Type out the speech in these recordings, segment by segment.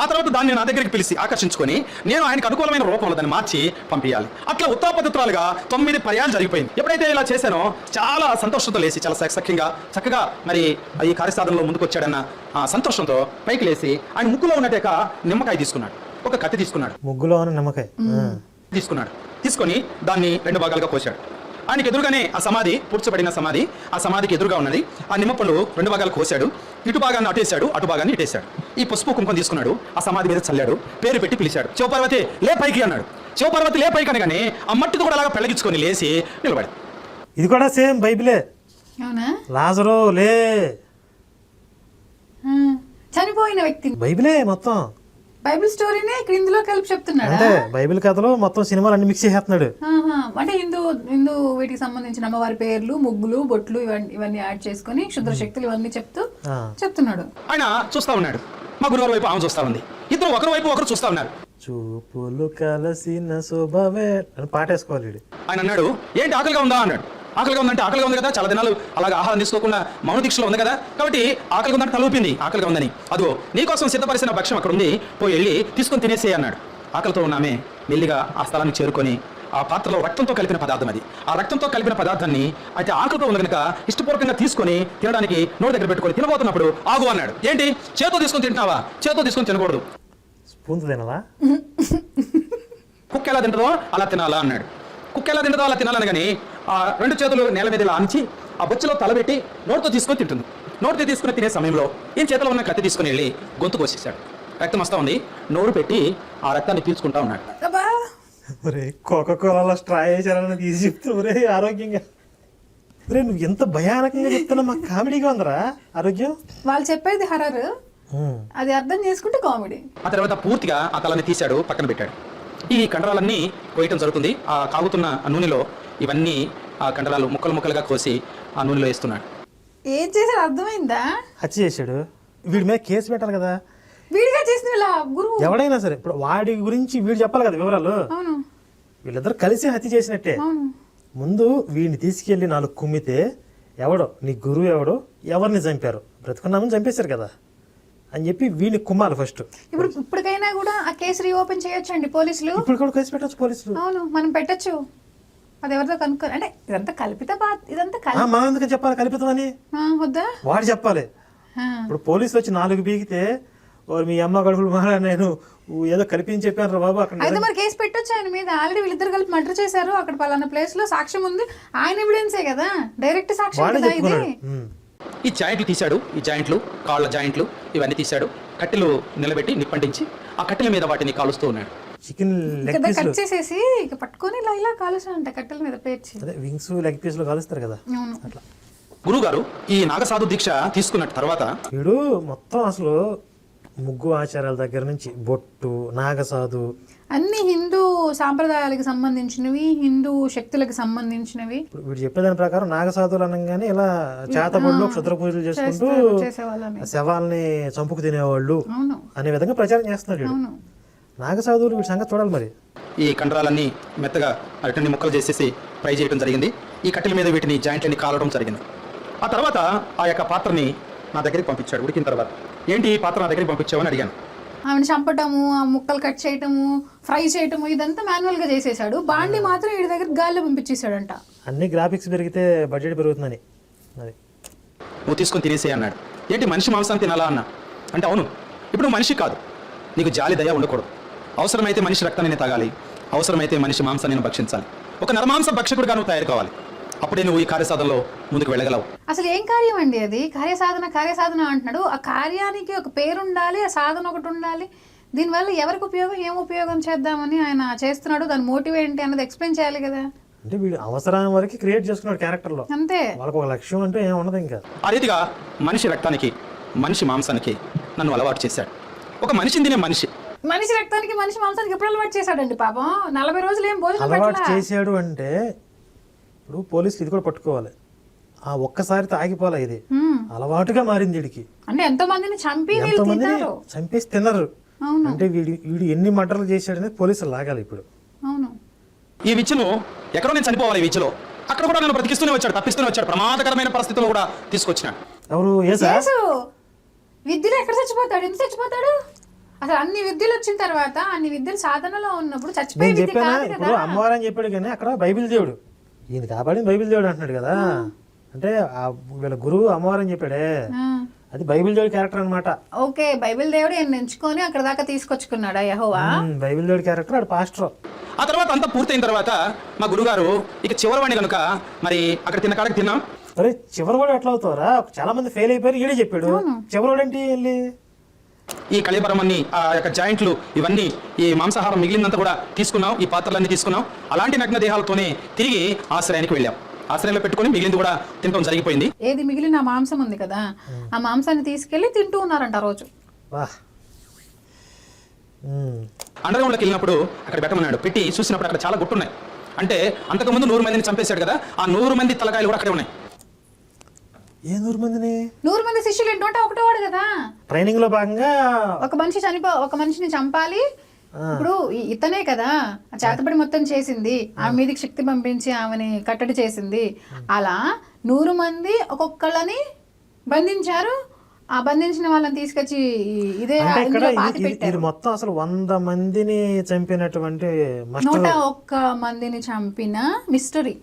ఆ తర్వాత దాన్ని నా దగ్గరికి పిలిచి ఆకర్షించుకొని నేను ఆయనకు అనుకూలమైన రూపంలో దాన్ని మార్చి పంపించాలి అట్లా ఉత్తాపతిత్రాలుగా తొమ్మిది పర్యాలు జరిగిపోయింది. ఎప్పుడైతే ఇలా చేశానో చాలా సంతోషంతో లేచి చాలా సఖ్యంగా చక్కగా మరి ఈ కార్యసాధనలో ముందుకు వచ్చాడన్న ఆ సంతోషంతో పైకి లేచి ఆయన ముక్కులో ఉన్నట్టు నిమ్మకాయ తీసుకున్నాడు. ఒక కత్తి తీసుకున్నాడు. ముగ్గులో ఉన్న నిమ్మకాయ. తీసుకున్నాడు. తీసుకొని దాన్ని రెండు భాగాలుగా కోశాడు. ఆయనకి ఎదురుగానే ఆ సమాధి పూడ్చబడిన సమాధి ఆ సమాధికి ఎదురుగా ఉన్నది. ఆ నిమ్మపండు రెండు భాగాలు కోశాడు ఇటు భాగాన్ని అటేశాడు అటు భాగాన్ని ఇటేశాడు. ఈ పసుపు కుంకుమ తీసుకున్నాడు ఆ సమాధి మీద చల్లాడు పేరు పెట్టి పిలిచాడు. శివపార్వతి లే పైకి అన్నాడు. శివపార్వతి లే పైకి అనగానే ఆ మట్టితో కూడా అలాగా పెళ్ళగించుకొని లేచి నిలబడి. ఇది కూడా సేమ్ బైబిలే. లాజరు లే. చనిపోయిన వ్యక్తిని బైబిలే మొత్తం. బైబిల్ స్టోరీనే ఇక్కడ ఇందులో కలిపి చెప్తున్నాడా? అంటే బైబిల్ కథలో మొత్తం సినిమాలు అన్ని మిక్స్ చేసేస్తున్నాడు. ఆహా. అంటే హిందూ హిందూ వీటికి సంబంధించిన అమ్మవారి పేర్లు ముగ్గులు బొట్లు ఇవన్నీ ఇవన్నీ యాడ్ చేసుకొని క్షుద్ర శక్తులు ఇవన్నీ చెప్తూ. చెప్తున్నాడు. ఆయన చూస్తా ఉన్నాడు. మా గురువారి వైపు ఆమె చూస్తా ఉంది. ఇద్దరు ఒకరి వైపు ఒకరు చూస్తా ఉన్నారు. చూపులు కలిసిన శుభవే అని పాట వేసుకోవాలి వీడు. ఆయన అన్నాడు ఏంటి ఆకలిగా ఉందా? అన్నాడు. ఆకలిగా ఉందంటే ఆకలిగా ఉంది కదా చాలా దినాలు అలాగా ఆహారం తీసుకోకుండా మౌన దీక్షలో ఉంది కదా. కాబట్టి ఆకలిగా ఉందంటే తలూపింది ఆకలిగా ఉందని. అదిగో నీకోసం సిద్ధపరిచిన భక్ష్యం అక్కడ ఉంది పోయి వెళ్ళి తీసుకొని తినేసే అన్నాడు. ఆకలితో ఉన్నామే మెల్లిగా ఆ స్థలానికి చేరుకొని ఆ పాత్రలో రక్తంతో కలిపిన పదార్థం అది. ఆ రక్తంతో కలిపిన పదార్థాన్ని అయితే ఆకలితో ఉంది కనుక ఇష్టపూర్వకంగా తీసుకొని తినడానికి నోటి దగ్గర పెట్టుకొని తినబోతున్నప్పుడు ఆగు అన్నాడు. ఏంటి? చేతో తీసుకొని తింటున్నావా? చేతో తీసుకొని తినకూడదు. తినాలా? కుక్క ఎలా తింటుందో అలా తినాలా అన్నాడు. కుక్క ఎలా తింటుందో అలా తినాలని కానీ రెండు చేతులు నేల మీద ఇలా ఆంచి ఆ బొచ్చులో తలబెట్టి నోటితో తీసుకొని తింటుంది. నోటితో తీసుకుని తినే సమయంలో ఈయన చేతిలో ఉన్న కత్తి తీసుకుని వెళ్ళి గొంతు కోసేశాడు. రక్తం వస్తా ఉంది. నోరు పెట్టి ఆ రక్తాన్ని పీల్చుకుంటా ఉన్నాడు. అబ్బా! ఒరే కోక కోలలో స్ట్రా వేసారని తీసి చెప్తూ ఒరే ఆరోగ్యంగా. ఒరే నువ్వు ఎంత భయానకంగా చెప్తున్నా మాకు కామెడీగా ఉందరా. ఆరోగ్యం? వాళ్ళు చెప్పేది. అది అర్థం చేసుకుంటే కామెడీ. ఆ తర్వాత పూర్తిగా ఆ తలని తీశాడు పక్కన పెట్టాడు. ఈ కండరాలన్నీ కోయటం జరుగుతుంది. ఆ కాగుతున్న ఆ నూనెలో ఇవన్నీ ఆ కండరాలు ముక్కలు ముక్కలుగా కోసి ఆ నూనెలో వేస్తున్నాడు. ఏం చేశారు? అర్థమైందా? హత్య చేశాడు. వీడి మీద కేసు పెట్టాలి కదా. వీడిగా చేసిన వీళ్ళ గురువు. ఎవడైనా సరే ఇప్పుడు వాడి గురించి వీడు చెప్పాలి కదా వివరాలు. అవును. వీళ్ళిద్దరు కలిసి హత్య చేసినట్టే. అవును. ముందు వీడిని తీసుకెళ్ళి నాలుగు కుమ్మితే ఎవడో నీ గురువు ఎవడో ఎవరిని చంపారు? బ్రతుకున్నామని చంపేశారు కదా. అని చెప్పి వీడిని కుమ్మాలి ఫస్ట్ ఇప్పుడు ఇప్పటికైనా కూడా ఆ కేసు రీఓపెన్ చేయొచ్చండి పోలీసులు? ఇప్పుడు కూడా కేసు పెట్టచ్చు పోలీసులు. అవును మనం పెట్టొచ్చు. అది ఎవరితో కనుక్కో అంటే ఇదంతా కల్పిత బా ఇదంతా ఆ, కల్ మనం ఎందుకు చెప్పాలి కల్పితమని? ఆ, వద్దా? వాడు చెప్పాలి. ఆ, ఇప్పుడు పోలీసులు వచ్చి నాలుగు బీగితే ఓ మీ అమ్మ గడుపులు మహా నేను ఏదో కలిపి చెప్పాను రా బాబు అక్కడ అయితే మరి కేసు పెట్టొచ్చు ఆయన మీద. ఆల్రెడీ వీళ్ళిద్దరు కలిపి మర్డర్ చేశారు. అక్కడ పలానా ప్లేస్లో సాక్ష్యం ఉంది. ఆయన ఎవిడెన్సే కదా. డైరెక్ట్ సాక్ష్యం వాడే కదా ఇది. చెప్పుకున్నాడు ఉమ్. ఈ జాయింట్లు తీశాడు. ఈ జాయింట్లు కాళ్ళ జాయింట్లు ఇవన్నీ తీశాడు. కట్టెలు నిలబెట్టి నిప్పంటించి ఆ కట్టెల మీద వాటిని కాలుస్తూ ఉన్నాడు. చికెన్ లెగ్ పీసులు. కట్ చేసేసి ఇక పట్టుకొని ఇలా ఇలా కాలుస్తానంట కట్టెల మీద పేర్చి అదే వింగ్స్ లెగ్ పీసులు కాలుస్తారు కదా. అవును. అట్లా. గురుగారు ఈ నాగసాధు దీక్ష తీసుకున్న తర్వాత వీడు మొత్తం అసలు ముగ్గు ఆచారాల దగ్గర నుంచి బొట్టు నాగసాధు. అన్ని హిందూ సాంప్రదాయాలకు సంబంధించినవి హిందూ శక్తులకు సంబంధించినవి. ఇప్పుడు వీడు చెప్పేదాని ప్రకారం నాగసాధువులు అనగానే ఇలా చేతబడులు క్షుద్ర పూజలు చేసుకుంటూ శవాల్ని చంపుకు తినేవాళ్ళు అవును. అనే విధంగా ప్రచారం చేస్తున్నాడు అవును. నాగసాధువులు వీడి సంగతి చూడాలి మరి. ఈ కండరాలన్నీ మెత్తగా అరటిని ముక్కలు చేసేసి ఫ్రై చేయడం జరిగింది. ఈ కట్టెల మీద వీటిని జాయింట్లన్నీ కాలడం జరిగింది. ఆ తర్వాత ఆ యొక్క పాత్రని నా దగ్గరికి పంపించాడు ఉడికిన తర్వాత. ఏంటి ఈ పాత్ర నా దగ్గరికి పంపించావని అడిగాను. ఆమెను చంపటము ఆ ముక్కలు కట్ చేయటము ఫ్రై చేయటము ఇదంతా మాన్యువల్గా చేసేసాడు బాండి మాత్రం వీడి దగ్గర గాల్లో పంపించేశాడంట. అన్ని గ్రాఫిక్స్ పెరిగితే బడ్జెట్ పెరుగుతుందని. అది నువ్వు తీసుకొని తినేసే అన్నాడు. ఏంటి మనిషి మాంసాన్ని తినాలా అన్న? అంటే అవును ఇప్పుడు మనిషి కాదు. నీకు జాలి దయ ఉండకూడదు. అవసరమైతే మనిషి రక్తాన్ని నేను తాగాలి. అవసరమైతే మనిషి మాంసాన్ని నేను భక్షించాలి. ఒక నరమాంస భక్షకుడిగా నువ్వు తయారు కావాలి అప్పుడే నువ్వు ఈ కార్యసాధనలో ముందుకు వెళ్ళగలవు. అసలు ఏం కార్యం అండి అది? కార్యసాధన కార్యసాధన అంటున్నాడు. ఆ కార్యానికి ఒక పేరు ఉండాలి ఆ సాధన ఒకటి ఉండాలి. దీనివల్ల ఎవరికి ఉపయోగం ఏం ఉపయోగం చేద్దామని ఆయన చేస్తున్నాడు. దాని మోటివ్ ఏంటి అన్నది ఎక్స్ప్లెయిన్ చేయాలి కదా. అంటే వీడు అవసరం వరకు క్రియేట్ చేసుకున్నాడు క్యారెక్టర్లో. అంతే. వాళ్ళకి ఒక లక్ష్యం అంటే ఏం ఉండదు ఇంకా. ఆ రీతిగా మనిషి రక్తానికి మనిషి మాంసానికి నన్ను అలవాటు చేశాడు. ఒక మనిషిని తినే మనిషి మనిషి రక్తానికి మనిషి మాంసానికి ఎప్పుడు అలవాటు చేశాడండి పాపం? నలభై రోజులు ఏం భోజనం అలవాటు పెట్టలా చేశాడు అంటే ఇప్పుడు పోలీసులు ఇది కూడా పట్టుకోవాలి. ఆ ఒక్కసారి తాగిపోలే ఇది. అలవాటుగా మారింది వీడికి. అంటే ఎంతో మందిని చంపి వీళ్ళు ఎంతో మందిని తిన్నారు చంపేసి తిన్నారు అవును. అంటే వీడి వీడు ఎన్ని మటర్లు చేశాడని పోలీసులు లాగాలి ఇప్పుడు. అవును. ఈ విచ్చును ఎక్కడో నేను చనిపోవాలి ఈ విచ్చులో. అక్కడ కూడా నన్ను బ్రతికిస్తూనే వచ్చాడు తప్పిస్తూనే వచ్చాడు. ప్రమాదకరమైన పరిస్థితుల్లో కూడా తీసుకొచ్చినాడు. ఎవరు? ఏసా? యేసు విద్యలో ఎక్కడ చచ్చిపోతాడు? ఎందుకు చచ్చిపోతాడు? అసలు అన్ని విద్యలు వచ్చిన తర్వాత అన్ని విద్యలు సాధనలో ఉన్నప్పుడు చచ్చిపోయే నేను విద్య చెప్పానా? కాదు ఇప్పుడు కదా. అమ్మవారు అని చెప్పాడు కానీ అక్కడ బైబిల్ దేవుడు. ఈయన కాపాడింది బైబిల్ దేవుడు అంటున్నాడు కదా. అంటే ఆ వీళ్ళ గురువు అమ్మవారు అని చెప్పాడే. ఆ. అది బైబిల్ దేవుడి క్యారెక్టర్ అనమాట ఓకే బైబిల్ దేవుడు ఈయన ఎంచుకొని అక్కడ దాకా తీసుకొచ్చుకున్నాడా యహోవా? బైబిల్ దేవుడి క్యారెక్టర్ ఆడు పాస్టర్. ఆ తర్వాత అంతా పూర్తయిన తర్వాత మా గురుగారు ఇక చివరివాణి కనుక మరి అక్కడ తిన్న కాడకి తిన్నాం. అరే చివరి కూడా ఎట్లా అవుతారా చాలా మంది ఫెయిల్ అయిపోయారు ఈడే చెప్పాడు. చివరి ఏంటి? వెళ్ళి ఈ కళేబరం అన్ని ఆ యొక్క జాయింట్లు ఇవన్నీ ఈ మాంసాహారం మిగిలినంత కూడా తీసుకున్నాం ఈ పాత్రలన్నీ తీసుకున్నాం అలాంటి నగ్న దేహాలతోనే తిరిగి ఆశ్రయానికి వెళ్ళాం ఆశ్రయంలో పెట్టుకొని మిగిలింది కూడా తినడం జరిగిపోయింది. ఏది మిగిలిన ఆ మాంసం ఉంది కదా ఆ మాంసాన్ని తీసుకెళ్ళి తింటూ ఉన్నారంట ఆ రోజు. అండర్గ్రౌండ్లోకి వెళ్ళినప్పుడు అక్కడ పెట్టమన్నాడు. పెట్టి చూసినప్పుడు అక్కడ చాలా గుట్టున్నాయి. అంటే అంతకుముందు నూరు మందిని చంపేశాడు కదా ఆ నూరు మంది తలకాయలు కూడా అక్కడే ఉన్నాయి. ఏ నూరు మందిని? నూరు మంది శిష్యులు ఏంటంటే ఒకటో వాడు కదా. ట్రైనింగ్లో భాగంగా ఒక మనిషి చనిపో ఒక మనిషిని చంపాలి. ఇప్పుడు ఈ- ఇతనే కదా. ఆ చేతబడి మొత్తం చేసింది. ఆమె మీదకి శక్తి పంపించి ఆమెని కట్టడి చేసింది. అలా నూరు మంది ఒక్కొక్కళ్ళని బంధించారు. ఆ బంధించిన వాళ్ళని తీసుకొచ్చి ఈ- ఇదే అంటే ఇక్కడ ఇందులో ఇది- పాతి ఇది- ఇది పెట్టారు. మొత్తం అసలు వంద మందిని చంపినటువంటి మాస్టర్ నూట ఒక్క మందిని చంపిన మిస్టరీ.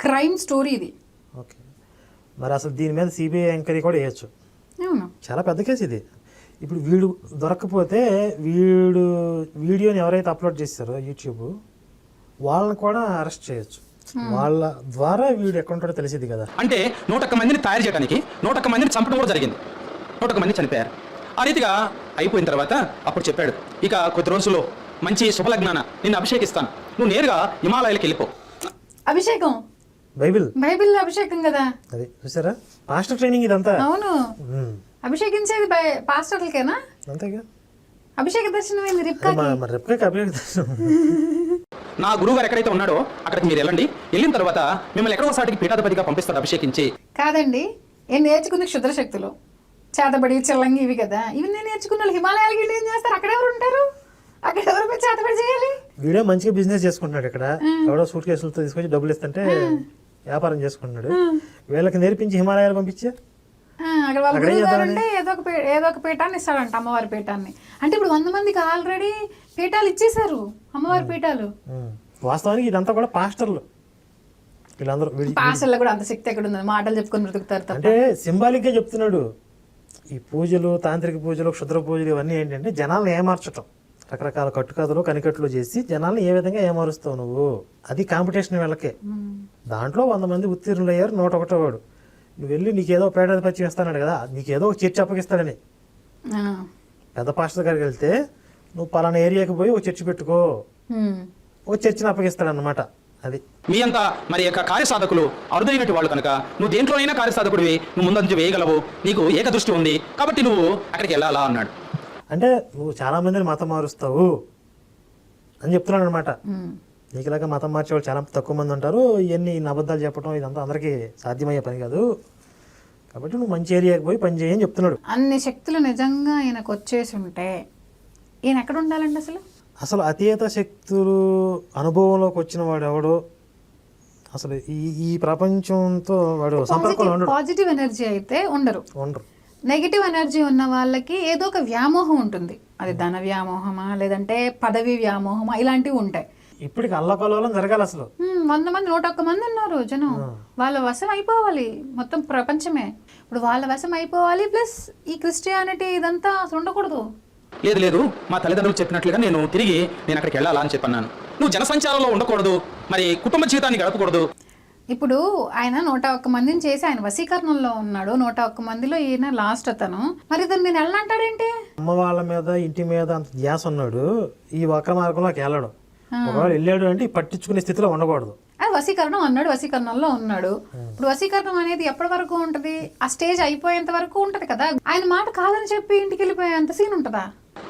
క్రైమ్ స్టోరీ ఇది. ఓకే. మరి అసలు దీని మీద సిబిఐ ఎంక్వైరీ కూడా వేయచ్చు చాలా పెద్ద కేసు ఇది. ఇప్పుడు వీడు దొరకకపోతే వీడు వీడియోని ఎవరైతే అప్లోడ్ చేశారో యూట్యూబ్ వాళ్ళని కూడా అరెస్ట్ చేయొచ్చు. వాళ్ళ ద్వారా వీడు ఎక్కడ ఉంటాడో తెలిసింది కదా. అంటే నూట ఒక్క మందిని తయారు చేయడానికి నూట ఒక్క మందిని చంపడం కూడా జరిగింది. నూట ఒక్క మంది చనిపోయారు. ఆ రీతిగా అయిపోయిన తర్వాత అప్పుడు చెప్పాడు ఇక కొద్ది రోజుల్లో మంచి శుభలగ్నాన నిన్ను అభిషేకిస్తాను. నువ్వు నేరుగా హిమాలయాలకు వెళ్ళిపో. అభిషేకం? బైబిల్. బైబిల్ అభిషేకం కదా? అది చూసారా? మాస్టర్ ట్రైనింగ్ ఇదంతా. అవును. అభిషేకించేది బై- పాస్టర్లకేనా? అంతేగా. అభిషేక దర్శనం రిప్కాకి రెప్పకి అభివృద్ధి నా గురువు గారు ఎక్కడైతే ఉన్నాడో అక్కడికి మీరు వెళ్ళండి. వెళ్ళిన తర్వాత మిమ్మల్ని ఎక్కడో సాటికి పీఠాధిపతిగా పంపిస్తాడు అభిషేకించి. కాదండి ఏం నేర్చుకుంది క్షుద్ర శక్తులు. చేతబడి చిల్లంగి ఇవి కదా. ఇవి నేను నేర్చుకున్న వాళ్ళు హిమాలయాలకి వెళ్ళి ఏం చేస్తారు? అక్కడ ఎవరు ఉంటారు? అక్కడ ఎవరు చేతబడి చేయాలి? వీడే మంచిగా బిజినెస్ చేసుకుంటున్నాడు ఇక్కడ. ఎవడో సూట్ కేసులతో తీసుకొచ్చి డబ్బులు ఇస్తుంటే వ్యాపారం చేసుకుంటున్నాడు. వీళ్ళకి నేర్పించి హిమాలయాలు పంపించే? అక్కడ వాళ్ళ అక్కడ ఏం గురువు గారు చేద్దామని? అంటే ఏదో ఒక ఏదో ఒక పీఠాన్ని ఇస్తాడంట అమ్మవారి పీఠాన్ని. అంటే ఇప్పుడు వంద మందికి ఆల్రెడీ పీఠాలు ఇచ్చేసారు అమ్మవారి పీఠాలు. వాస్తవానికి ఇదంతా కూడా పాస్టర్లు. వీళ్ళందరూ పాస్టర్లో కూడా అంత శక్తి ఎక్కడ ఉంది మాటలు చెప్పుకొని బ్రతుకుతారు అంటే సింబాలిక్గా చెప్తున్నాడు. ఈ పూజలు తాంత్రిక పూజలు క్షుద్ర పూజలు ఇవన్నీ ఏంటంటే జనాలను ఏమార్చటం. రకరకాల కట్టుకథలు కనికట్లు చేసి జనాల్ని ఏ విధంగా ఏమారుస్తావు నువ్వు? అది కాంపిటీషన్ వీళ్ళకే. దాంట్లో వంద మంది ఉత్తీర్ణులు అయ్యారు నూట ఒకటో వాడు. నువ్వు వెళ్ళి నీకేదో పేడాధిపత్యం ఇస్తాడు కదా నీకేదో ఒక చర్చ అప్పగిస్తాడని. ఆ. పెద్ద పాస్టర్ దగ్గరికి వెళ్తే నువ్వు పలానా ఏరియాకి పోయి ఒక చర్చి పెట్టుకో. ఒక చర్చిని అప్పగిస్తాడనమాట అది. మీ అంతా మరి యొక్క కార్యసాధకులు అరుదైనటి వాళ్ళు కనుక నువ్వు దేంట్లోనైనా కార్యసాధకుడివి నువ్వు ముందంజు వేయగలవు నీకు ఏకదృష్టి ఉంది కాబట్టి నువ్వు అక్కడికి వెళ్ళాలా అన్నాడు. అంటే నువ్వు చాలా మందిని మతం మారుస్తావు అని చెప్తున్నాడు అనమాట. నీకులాగా మతం మార్చేవాళ్ళు చాలా తక్కువ మంది ఉంటారు. ఇవన్నీ అబద్ధాలు చెప్పడం ఇదంతా అందరికీ సాధ్యమయ్యే పని కాదు. కాబట్టి నువ్వు మంచి ఏరియాకి పోయి పని చేయని చెప్తున్నాడు. అన్ని శక్తులు నిజంగా ఈయనకు వచ్చేసి ఉంటే ఈయన ఎక్కడ ఉండాలండి అసలు? అసలు అతీత శక్తులు అనుభవంలోకి వచ్చిన వాడు ఎవడు అసలు ఈ ఈ ప్రపంచంతో వాడు సంపర్కంలో పాజిటివ్ ఎనర్జీ అయితే ఉండరు. ఉండరు. నెగిటివ్ ఎనర్జీ ఉన్న వాళ్ళకి ఏదో ఒక వ్యామోహం ఉంటుంది. అది ధన వ్యామోహమా లేదంటే పదవి వ్యామోహమా ఇలాంటివి ఉంటాయి. ఇప్పటికి అల్లకల్లోలం జరగాలి అసలు. వంద మంది నూట ఒక్క మంది ఉన్నారు జనం. వాళ్ళ వశం అయిపోవాలి మొత్తం ప్రపంచమే. ఇప్పుడు వాళ్ళ వశం అయిపోవాలి ప్లస్ ఈ క్రిస్టియానిటీ ఇదంతా అసలు ఉండకూడదు. లేదు లేదు మా తల్లిదండ్రులు చెప్పినట్లుగా నేను తిరిగి నేను అక్కడికి వెళ్ళాలా అని చెప్పన్నాను. నువ్వు జనసంచారంలో ఉండకూడదు మరి కుటుంబ జీవితాన్ని గడపకూడదు. ఇప్పుడు ఆయన నూట ఒక్క మందిని చేసి ఆయన వశీకరణంలో ఉన్నాడు. నూట ఒక్క మందిలో ఈయన లాస్ట్ అతను. మరి ఇతను నేను వెళ్ళంటాడేంటి అమ్మ వాళ్ళ మీద ఇంటి మీద అంత ధ్యాస ఉన్నాడు. ఈ వక్ర మార్గంలోకి వెళ్ళడు. ఒకవేళ వెళ్ళాడు అంటే పట్టించుకునే స్థితిలో ఉండకూడదు. అది వశీకరణం అన్నాడు వశీకరణంలో ఉన్నాడు. ఇప్పుడు వశీకరణం అనేది ఎప్పటి వరకు ఉంటది? ఆ స్టేజ్ అయిపోయేంత వరకు ఉంటది కదా. ఆయన మాట కాదని చెప్పి ఇంటికి వెళ్ళిపోయేంత సీన్ ఉంటదా?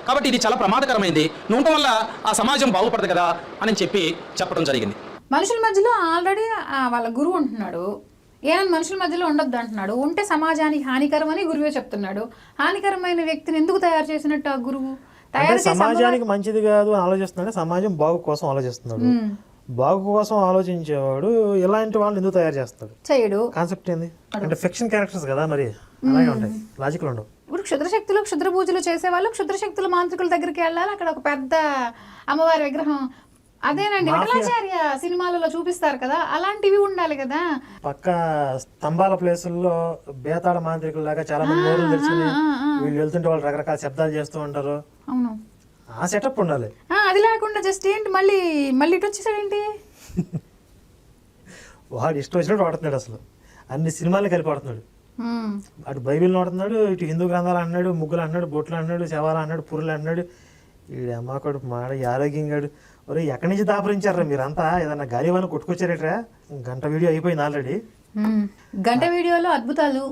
కాబట్టి ఇది చాలా ప్రమాదకరమైంది. నువ్వు ఉండటం వల్ల ఆ సమాజం బాగుపడదు కదా అని చెప్పి చెప్పడం జరిగింది. మనుషుల మధ్యలో ఆల్రెడీ వాళ్ళ గురువు ఉంటున్నాడు. ఏమైనా మనుషుల మధ్యలో ఉండొద్దు అంటున్నాడు. ఉంటే సమాజానికి హానికరం అని గురువే చెప్తున్నాడు. హానికరమైన వ్యక్తిని ఎందుకు తయారు చేసినట్టు ఆ గురువు? తయారు సమాజానికి మంచిది కాదు అని ఆలోచిస్తున్నాడు సమాజం బాగు కోసం ఆలోచిస్తున్నాడు. బాగు కోసం ఆలోచించేవాడు ఇలాంటి వాళ్ళని ఎందుకు తయారు చేస్తాడు? చేయడు. కాన్సెప్ట్ ఏంది? అంటే ఫిక్షన్ క్యారెక్టర్స్ కదా మరి. అలాగే ఉంటాయి. లాజిక్లు ఉండవు. ఇప్పుడు క్షుద్రశక్తులు క్షుద్ర పూజలు చేసేవాళ్ళు క్షుద్రశక్తుల మాంత్రికుల దగ్గరికి వెళ్ళాలి. అక్కడ ఒక పెద్ద అమ్మవారి విగ్రహం అదేనండి. విఠలాచార్య సినిమాలలో చూపిస్తారు కదా అలాంటివి ఉండాలి కదా. పక్క స్తంభాల ప్లేసుల్లో బేతాళ మాంత్రికుల్లాగా చాలా మంది నోరులు తెలుసుకుని వీళ్ళు వెళ్తుంటే వాళ్ళు రకరకాల శబ్దాలు చేస్తూ ఉంటారు. అవును. ఆ సెటప్ ఉండాలి. అది లేకుండా జస్ట్ ఏంటి మళ్ళీ మళ్ళీ ఇటు వచ్చేసాడేంటి వాడు ఇష్టం వచ్చినట్టు వాడుతున్నాడు అసలు. అన్ని సినిమాలు కలిపి వాడుతున్నాడు. అటు బైబిల్ వాడుతున్నాడు ఇటు హిందూ గ్రంథాలు అన్నాడు ముగ్గులు అన్నాడు బొట్లు అన్నాడు శవాలు అన్నాడు పురులు అన్నాడు. ఈ అమ్మాకొడు మాడ ఈ ఆరోగ్యంగాడు ఒరే ఎక్కడి నుంచి దాపరించారా మీరంతా? ఏదన్నా గాలివాన కొట్టుకొచ్చారేట్రా? గంట వీడియో అయిపోయింది ఆల్రెడీ. గంట వీడియోలో అద్భుతాలు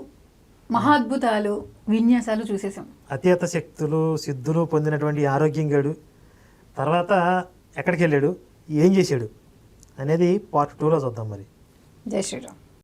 మహా అద్భుతాలు విన్యాసాలు చూసేసాం అతీత శక్తులు సిద్ధులు పొందినటువంటి ఈ ఆరోగ్యంగాడు తర్వాత ఎక్కడికి వెళ్ళాడు ఏం చేశాడు? అనేది పార్ట్ టూలో చూద్దాం మరి. జై శ్రీరామ్.